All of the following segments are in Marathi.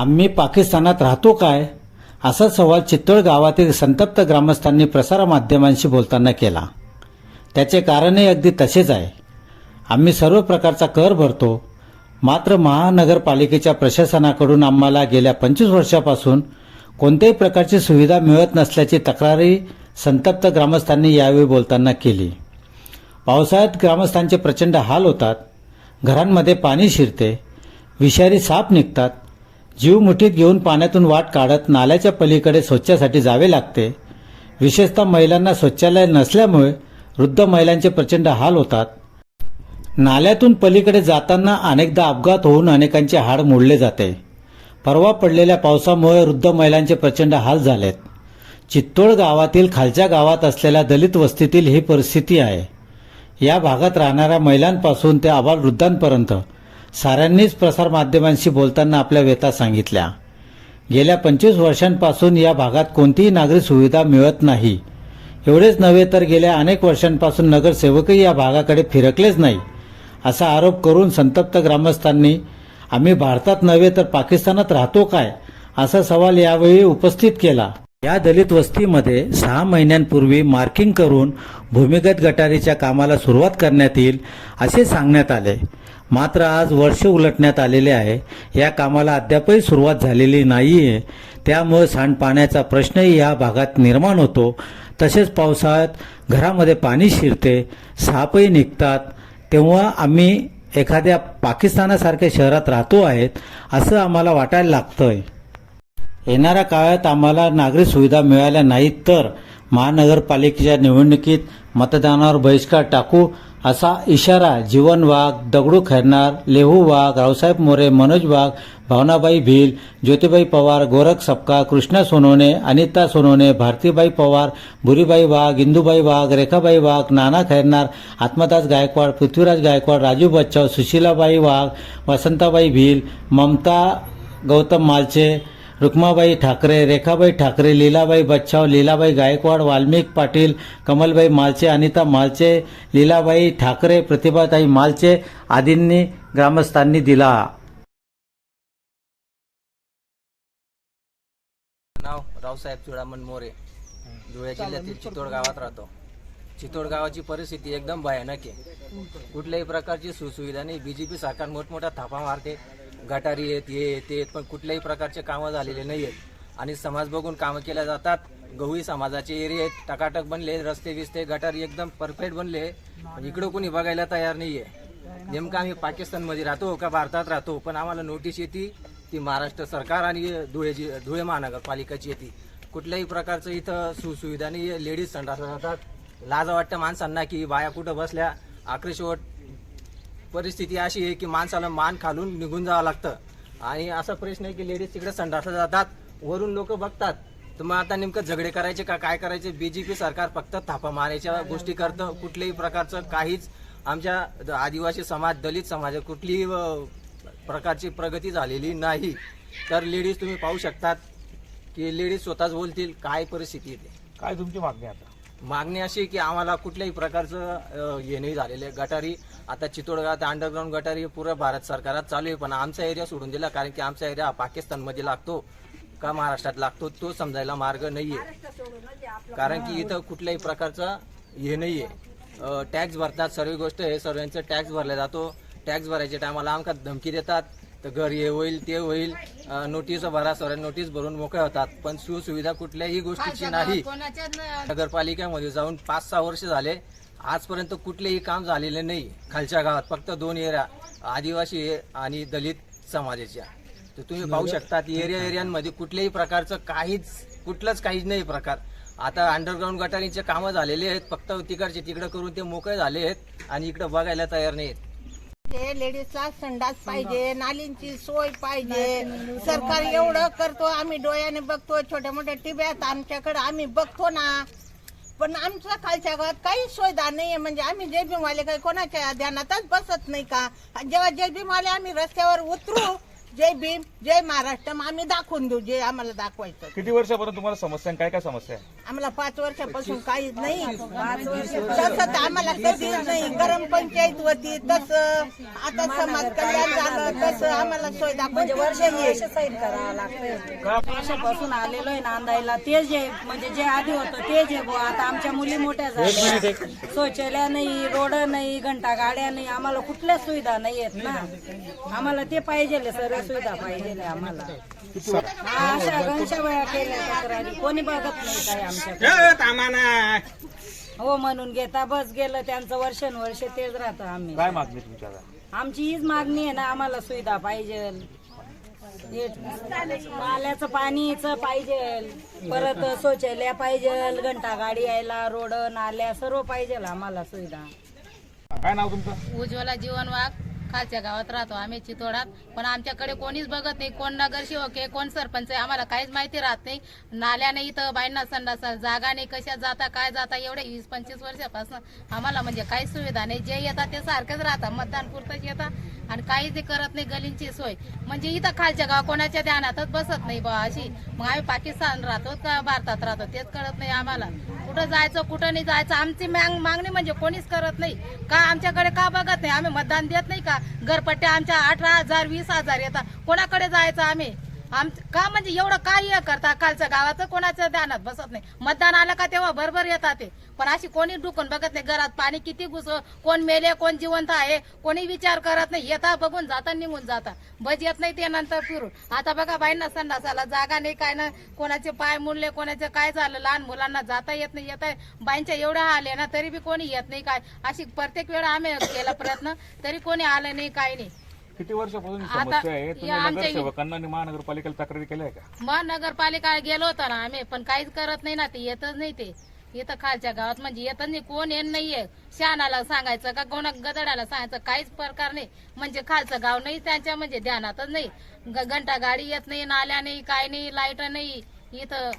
आम्ही पाकिस्तानात राहतो काय? असा सवाल चित्तोड गावातील संतप्त ग्रामस्थांनी प्रसारमाध्यमांशी बोलताना केला. त्याचे कारणही अगदी तसेच आहे. आम्ही सर्व प्रकारचा कर भरतो. मात्र महानगरपालिकेच्या प्रशासनाकडून आम्हाला गेल्या पंचवीस वर्षापासून कोणत्याही प्रकारची सुविधा मिळत नसल्याची तक्रारही संतप्त ग्रामस्थांनी यावेळी बोलताना केली. पावसाळ्यात ग्रामस्थांचे प्रचंड हाल होतात. घरांमध्ये पाणी शिरते. विषारी साप निघतात. जीव मुठीत घेऊन पाण्यातून वाट काढत नाल्याच्या पलीकडे स्वच्छासाठी जावे लागते. विशेषतः महिलांना स्वच्छालय नसल्यामुळे वृद्ध महिलांचे प्रचंड हाल होतात. नाल्यातून पलीकडे जाताना अनेकदा अपघात होऊन अनेकांचे हाड मोडले जाते. परवा पडलेल्या पावसामुळे वृद्ध महिलांचे प्रचंड हाल झालेत. चित्तोड गावातील खालच्या गावात असलेल्या दलित वस्तीतील ही परिस्थिती आहे. या भागात राहणाऱ्या महिलांपासून ते आबालवृद्धांपर्यंत साऱ्यांनीच प्रसारमाध्यमांशी बोलताना आपल्या व्यथा सांगितल्या. गेल्या पंचवीस वर्षांपासून या भागात कोणतीही नागरी सुविधा मिळत नाही. एवढेच नव्हे तर गेल्या अनेक वर्षांपासून नगरसेवकही या भागाकडे फिरकलेच नाही असा आरोप करून संतप्त ग्रामस्थांनी आम्ही भारतात नव्हे तर पाकिस्तानात राहतो काय? असा सवाल यावेळी उपस्थित केला. या दलित वस्तीमध्ये सहा महिन्यांपूर्वी मार्किंग करून भूमिगत गटारीच्या कामाला सुरुवात करण्यात येईल असे सांगण्यात आले. मात्र आज वर्ष उलटण्यात आलेले आहे. या कामाला अद्यापही सुरुवात झालेली नाही आहे त्यामुळे सांडपाण्याचा प्रश्नही या भागात निर्माण होतो. तसेच पावसाळ्यात घरामध्ये पाणी शिरते सापही निघतात. तेव्हा आम्ही एखाद्या पाकिस्तानासारख्या शहरात राहतो आहेत असं आम्हाला वाटायला लागतंय. येणाऱ्या काळात आम्हाला नागरी सुविधा मिळाल्या नाहीत तर महानगरपालिकेच्या निवडणुकीत मतदानावर बहिष्कार टाकू असा इशारा जीवन वाघ दगडू खैरनार लेहू वाघ रावसाहेब मोरे मनोज वाघ भावनाबाई भील ज्योतिबाई पवार गोरख सपका कृष्णा सोनवणे अनिता सोनवणे भारतीबाई पवार भुरीबाई वाघ इंदूबाई वाघ रेखाबाई वाघ नाना खैरनार आत्मदास गायकवाड पृथ्वीराज गायकवाड राजू बच्चाव सुशीलाबाई वाघ वसंताबाई भील ममता गौतम मालचे रुक्माबाई ठाकरे रेखाबाई ठाकरे लीलाबाई बच्छाव लीलाबाई गायकवाड वाल्मिक पाटील कमलबाई मालचे अनिता मालचे लीलाबाई ठाकरे प्रतिभाताई मालचे आदींनी ग्रामस्थांनी दिला. नाव रावसाहेब चुडामण मोरे. धुळे जिल्ह्यातील चितोड गावात राहतो. चितोड गावाची परिस्थिती एकदम भयानक आहे. कुठल्याही प्रकारची सुसुविधा नाही. बीजेपी सरकार मोठमोठ्या थापा मारते. गटारी आहेत हे ते आहेत पण कुठल्याही प्रकारचे कामं झालेले नाही आहेत आणि समाज बघून कामं केल्या जातात. गवळी समाजाचे एरिया आहेत. टकाटक बनले रस्ते विस्ते गटारी एकदम परफेक्ट बनले. पण इकडं कोणी बघायला तयार नाही आहे नेमकं आम्ही पाकिस्तानमध्ये राहतो का भारतात राहतो? पण आम्हाला नोटीस येते ती महाराष्ट्र सरकार आणि धुळे जि धुळे महानगरपालिकाची येते. कुठल्याही प्रकारचं इथं सुसुविधा नाही लेडीज संडास जातात लाज वाटतं माणसांना की बाया कुठं बसल्या आक्रेशवट परिस्थिती अशी आहे की माणसाला मान खालून निघून जावं लागतं. आणि असा प्रश्न आहे की लेडीज तिकडे संडासला जातात वरून लोक बघतात. तर मग आता नेमकं झगडे करायचे का काय करायचे? बीजेपी सरकार फक्त थापा मारायच्या गोष्टी करतं कुठल्याही प्रकारचं काहीच आमच्या आदिवासी समाज दलित समाज कुठलीही प्रकारची प्रगती झालेली नाही. तर लेडीज तुम्ही पाहू शकतात की लेडीज स्वतःच बोलतील काय परिस्थिती येते काय तुमची मागणी आता? मागणी अशी की आम्हाला कुठल्याही प्रकारचं हे नाही झालेलं आहे. गटारी आता चितोडगाव अंडरग्राऊंड गटारी पूर्ण भारत सरकारात चालू आहे. पण आमचा एरिया सोडून दिला कारण की आमचा एरिया पाकिस्तानमध्ये लागतो का महाराष्ट्रात लागतो तो समजायला मार्ग नाहीये. कारण की इथं कुठल्याही प्रकारचा हे नाहीये. टॅक्स भरतात सर्व गोष्ट हे सर्वांचं टॅक्स भरला जातो. टॅक्स भरायच्या टायमाला आमका धमकी देतात. तर घर हे होईल ते होईल. नोटीस भरा सर्व नोटीस भरून मोकळे होतात. पण सुसुविधा कुठल्याही गोष्टीची नाही. नगरपालिकेमध्ये जाऊन पाच सहा वर्ष झाले. आजपर्यंत कुठलेही काम झालेले नाही खालच्या गावात. फक्त दोन एरिया आदिवासी आणि दलित समाजाच्या. तर तुम्ही पाहू शकता एरिया एरियांमध्ये कुठल्याही प्रकारचं काहीच कुठलंच काहीच नाही प्रकार. आता अंडरग्राऊंड गटारीचे कामं झालेले आहेत. फक्त तिकडचे तिकडं करून ते मोकळे झाले आहेत आणि इकडं बघायला तयार नाहीत. ते लेडीजला संडास पाहिजे नालींची सोय पाहिजे. सरकार एवढं करतो आम्ही डोळ्याने बघतो छोट्या मोठ्या टिब्यात आमच्याकडे आम्ही बघतो ना. पण आमच्या खालच्या गावात काही सुविधा नाहीये म्हणजे आम्ही जय भीमवाले काही कोणाच्या ध्यानातच बसत नाही का? आणि जेव्हा जय भीमवाले आम्ही रस्त्यावर उतरू जय भीम जय महाराष्ट्र. मग आम्ही दाखवून देऊ जे आम्हाला दाखवायचं किती वर्षापर्यंत तुम्हाला समस्या आहे? काय काय समस्या आहे? आम्हाला पाच वर्षापासून काहीच नाही. तसं तर आम्हाला कधीच नाही. गरम पंचायत होती तसं आता समाज कल्याण झालं तसं आम्हाला सोय म्हणजे वर्ष सैन करावं लागतं वर्षापासून आलेलो आहे नांदायला. तेच जे म्हणजे जे आधी होतं ते जे बुवा आता आमच्या मुली मोठ्या झाल्या. शौचालय नाही रोड नाही घंटा गाड्या नाही आम्हाला कुठल्याच सुविधा नाही आहेत ना. आम्हाला ते पाहिजे सर्व सुविधा पाहिजे आम्हाला. हा, अशा घनशा वेळा केल्या तक्रारी कोणी बघत नाही काय हो म्हणून घेता बस गेलं त्यांचं वर्षानुवर्ष तेच राहतं आम्ही. काय मागणी तुमच्या? आमची हीच मागणी आहे ना आम्हाला सुविधा पाहिजे. हे नाल्याचं पाणीचं पाहिजे. परत शौचालय पाहिजे घंटा गाडी यायला रोड नाल्या सर्व पाहिजे आम्हाला सुविधा. काय नाव तुमचं? उज्ज्वला जीवन वाघ. खालच्या गावात राहतो आम्ही चितोडात. पण आमच्याकडे कोणीच बघत नाही कोण नगरसेवक आहे कोण सरपंच आहे आम्हाला काहीच माहिती राहत नाही. नाल्याने इथं बाईंना संडासा जागा नाही कशा जाता काय जाता एवढे वीस पंचवीस वर्षापासून आम्हाला म्हणजे काहीच सुविधा नाही. जे येतात ते सारखेच राहतात. मतदान पुरतच येतात. आणि काहीच ते करत नाही गलींची सोय. म्हणजे इथं खालच्या गाव कोणाच्या ध्यानातच बसत नाही बा अशी. मग आम्ही पाकिस्तान राहतो का भारतात राहतो तेच कळत नाही आम्हाला. कुठं जायचं कुठं नाही जायचं आमची मांग मागणी म्हणजे कोणीच करत नाही. का आमच्याकडे का बघत नाही? आम्ही मतदान देत नाही का? घरपट्ट्या आमच्या अठरा हजार वीस हजार येतात. कोणाकडे जायचं आम्ही? आमचं का म्हणजे एवढं काय हे करता कालचं गावाचं कोणाचं ध्यानात बसत नाही. मतदान आलं का तेव्हा बरोबर येतात ते. पण अशी कोणी डुकून बघत नाही घरात पाणी किती घुस कोण मेले कोण जिवंत आहे कोणी विचार करत नाही. येता बघून जाता निघून जाता. बज येत नाही ते नंतर फिरून. आता बघा बाईंना संडासाला जागा नाही काय ना कोणाचे पाय मुडले कोणाचे काय झालं लहान मुलांना जाता येत नाही येत बाईंच्या एवढ्या आले ना तरी बी कोणी येत नाही काय? अशी प्रत्येक वेळा आम्ही केला प्रयत्न तरी कोणी आलं नाही काही नाही. किती वर्षापासून ही आता समस्या आहे? तुम्ही या आमच्या- नगरसेवकांना आणि महानगरपालिकेला तक्रारी केल्या आहे का? मग नगरपालिका गेलो होतो ना आम्ही पण काहीच करत नाही ना ते येतच नाही ते. इथं खालच्या गावात म्हणजे येतच नाही कोण येत नाहीये. शहाणाला सांगायचं का कोणा गदडाला सांगायचं काहीच प्रकार नाही. म्हणजे खालचं गाव नाही त्यांच्या म्हणजे ध्यानातच नाही. ग- घंटा गाडी येत नाही नाल्या नाही काय नाही लाइट नाही. इथं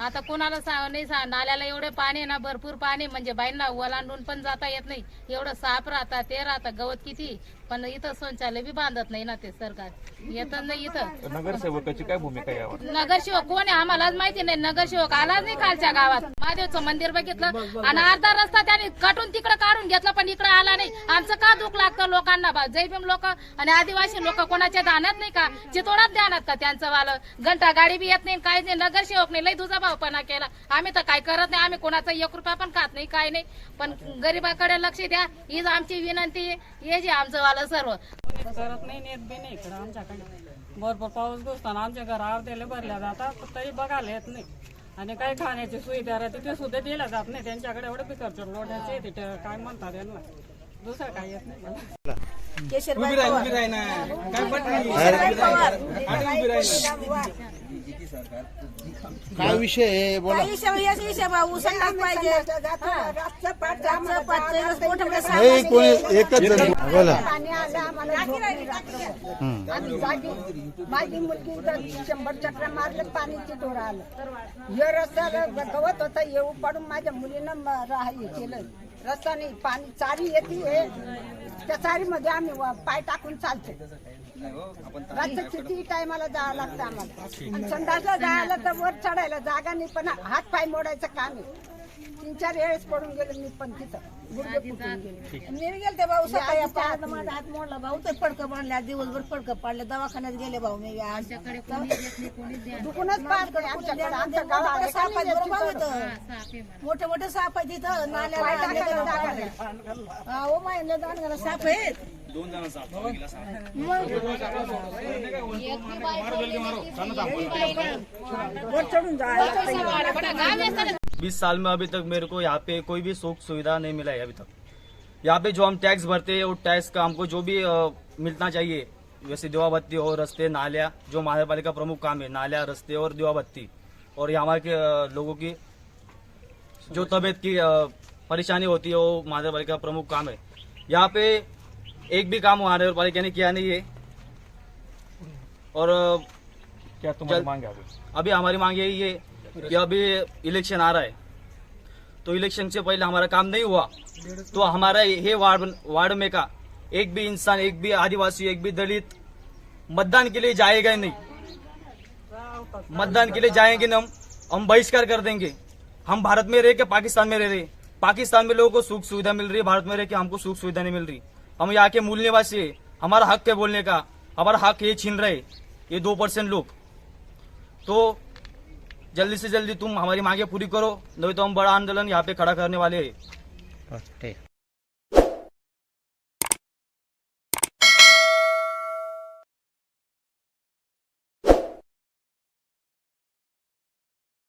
आता कोणाला सांग नाही सांग नाल्याला एवढे पाणी आहे ना भरपूर पाणी म्हणजे बाईंना ओलांडून पण जाता येत नाही. एवढं साप राहता ते राहतं गवत किती? पण इथं शौचालय बी बांधत नाही ना ते सरकार. येतच नाही इथं. नगरसेवकाची काय भूमिका आहे यावर? नगरसेवक कोण आहे? आम्हालाच माहिती नाही. नगरसेवक आलाच नाही कालच्या गावात. महादेवचं मंदिर बघितलं आणि अर्धा रस्ता त्याने कटून तिकडे काढून घेतला पण इकडे आला नाही. आमचं का दुःख लागतं लोकांना? बा जैभीम लोक आणि आदिवासी लोक कोणाच्या ध्यानात नाही का? चितोडात ध्यानात का त्यांचं वालं? घंटा गाडी बी येत नाही काहीच नाही. नगरसेवक नाही लई तुझा भावपणा केला. आम्ही तर काय करत नाही. आम्ही कोणाचा एक रुपया पण खात नाही काय नाही. पण गरीबाकडे लक्ष द्या. हीच आमची विनंती हे जे आमचं वालं सर्व. करत नाही नेत बी नाही इकडं आमच्याकडे. भरपूर पाऊस घुसताना आमच्या घर अर्ध्याला भरल्या जातात. तरी बघायला येत नाही. आणि काही खाण्याची सुविधा राहते ते सुद्धा दिल्या जात नाही. त्यांच्याकडे एवढे बिकरचर लोटायचे तिथे काय म्हणतात त्यांना. दुसरं काय येत नाही. मला. केशरबाई पवार. काय विषय आहे? बोला. काही शेवा पाहिजे. मोठे मोठे कोणी एकच जण. बोला पाणी आलं आम्हाला झोप नाही लागली. आम्ही जागी माझी मुलगी तर शंभर चक्र मारलं पाणीची ढोर आलं. हे रस्त्याला गवत होतं येऊ पडून माझ्या मुलीनं म- राह हे केलं रस्ता नाही पाणी चारी येते त्या चारीमध्ये आम्ही पाय टाकून चालतो रात्र किती टायमाला जावं लागतं आम्हाला? आणि संडासला जायला तर वर चढायला जागा नाही पण हात पाय मोडायचं काम आहे. तीन चार वेळेस पडून गेले मी पण तिथं. गुडघे फुटून गेले. मी गेले ते भाऊ सकाळी पाहत माझा हात मोडला भाऊ तर फडकं बांधल्या दिवसभर फडकं पाडले दवाखान्यात गेले भाऊ मी. आमच्याकडे दुखूनच साप आहे. मोठे मोठे साप आहे तिथं नाल्याला हो माहिती दांडगाला साप आहेत. वर चढून जायला बीस साल में अभी तक मेरे को यहाँ पे कोई भी सुख सुविधा नहीं मिला है अभी तक। यहाँ पे जो हम टैक्स भरते हैं वो टैक्स का हमको जो भी अ, मिलना चाहिए वैसे दिवाबत्ती और रस्ते नालिया जो महानगरपालिका प्रमुख काम है नालिया रस्ते और दिवाबत्ती। और यहाँ के लोगों की जो तबीयत की परेशानी होती है वो महानगरपालिका प्रमुख काम है। यहाँ पे एक भी काम महानगरपालिका ने किया नहीं है। और क्या तुम्हारी मांग है अभी अभी हमारी मांग यही है कि अभी इलेक्शन आ रहा है। तो इलेक्शन से पहले हमारा काम नहीं हुआ। तो हमारा ये वार्ड वार्ड में का एक भी इंसान, एक भी आदिवासी, एक भी दलित मतदान के लिए जाएगा नहीं। मतदान के लिए जाएँगे ना हम। हम बहिष्कार कर देंगे। हम भारत में रह के पाकिस्तान में रह रहे पाकिस्तान में लोगों को सुख सुविधा मिल रही है। भारत में रह के हमको सुख सुविधा नहीं मिल रही। हम यहाँ के मूल निवासी है। हमारा हक है बोलने का। हमारा हक ये छीन रहे ये दो परसेंट लोग। तो जल्दी से जल्दी तुम हमारी मांगे पूरी करो नहीं तो हम बड़ा आंदोलन यहाँ पे खड़ा करने वाले हैं।